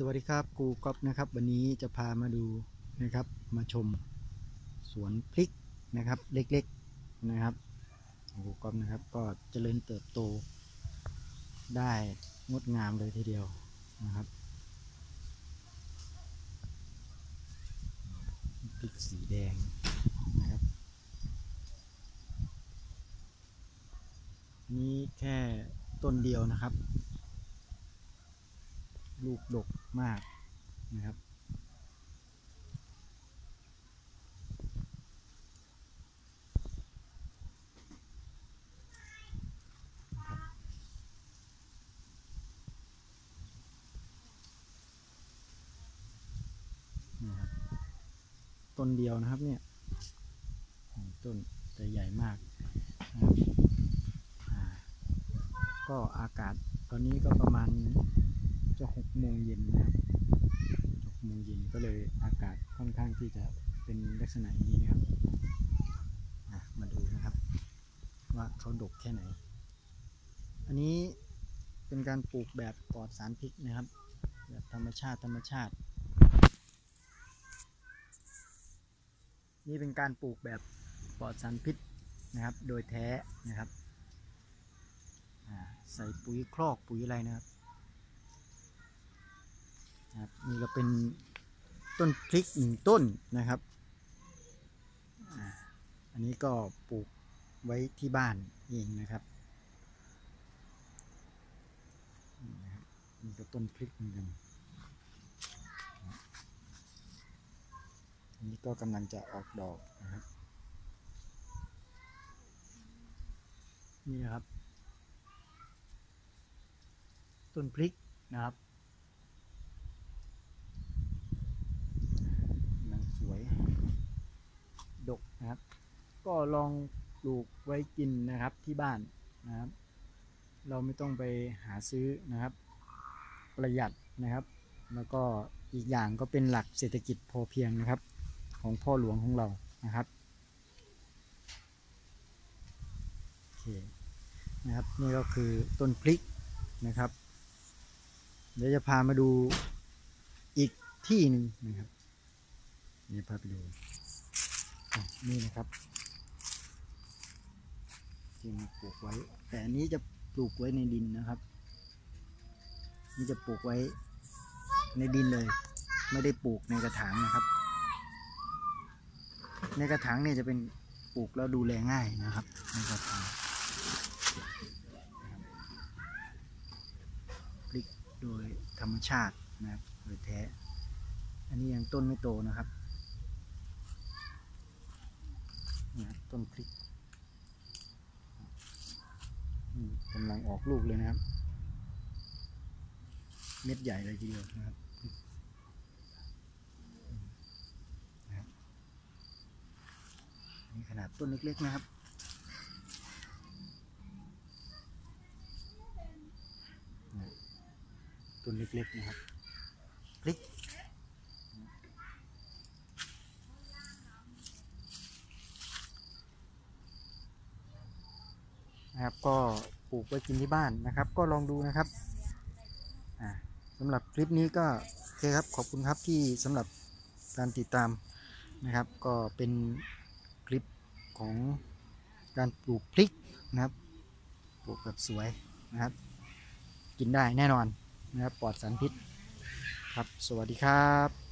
สวัสดีครับกูก๊อฟนะครับวันนี้จะพามาดูนะครับมาชมสวนพริกนะครับเล็กๆนะครับกูก๊อฟนะครับก็เจริญเติบโต ได้งดงามเลยทีเดียวนะครับพริกสีแดงนะครับนี่แค่ต้นเดียวนะครับ ลูกดกมากนะครับ ต้นเดียวนะครับเนี่ยอืมต้นแต่ใหญ่มากนะครับก็อากาศตอนนี้ก็ประมาณ จะหกโมงเย็นนะครับหกโมงเย็นก็เลยอากาศค่อนข้างที่จะเป็นลักษณะนี้นะครับมาดูนะครับ ว่าเขาดกแค่ไหน อันนี้เป็นการปลูกแบบปลอดสารพิษนะครับ แบบธรรมชาติธรรมชาติ นี่เป็นการปลูกแบบปลอดสารพิษนะครับ โดยแท้นะครับใส่ปุ๋ยครอกปุ๋ยอะไรนะครับ นะครับนี่ก็เป็นต้นพริกหนึ่งต้นนะครับอันนี้ก็ปลูกไว้ที่บ้านเองนะครับนี่นะครับนี่ก็ต้นพริกเหมือนกันอันนี้ก็กำลังจะออกดอกนะครับนี่นะครับ ต้นพริกนะครับ นางสวย ดกนะครับ ก็ลองปลูกไว้กินนะครับที่บ้านนะครับ เราไม่ต้องไปหาซื้อนะครับ ประหยัดนะครับ แล้วก็อีกอย่างก็เป็นหลักเศรษฐกิจพอเพียงนะครับ ของพ่อหลวงของเรานะครับโอเคนะครับนี่ก็คือต้นพริกนะครับ เดี๋ยวจะพามาดูอีกที่หนึ่งนะครับนี่พาไปดูนี่นะครับ ที่มปลูกไว้ แต่อันนี้จะปลูกไว้ในดินนะครับ นี่จะปลูกไว้ในดินเลย ไม่ได้ปลูกในกระถางนะครับ ในกระถางเนี่ยจะเป็นปลูกแล้วดูแลง่ายนะครับในกระถางพลิกโดยธรรมชาตินะครับโดยแท้ อันนี้ยังต้นไม่โตนะครับนะครับต้นพริกอืมกำลังออกลูกเลยนะครับ เม็ดใหญ่เลยทีเดียวนะครับนี่ขนาดต้นเล็กๆนะครับต้นเล็กๆนะครับพริกนะครับก็ ปลูกไว้กินที่บ้านนะครับ ก็ลองดูนะครับอ่าสำหรับคลิปนี้ก็โอเคครับขอบคุณครับที่สำหรับการติดตามนะครับ ก็เป็นคลิปของการปลูกพริกนะครับ ปลูกแบบสวยนะครับ กินได้แน่นอนนะครับปลอดสารพิษครับ สวัสดีครับ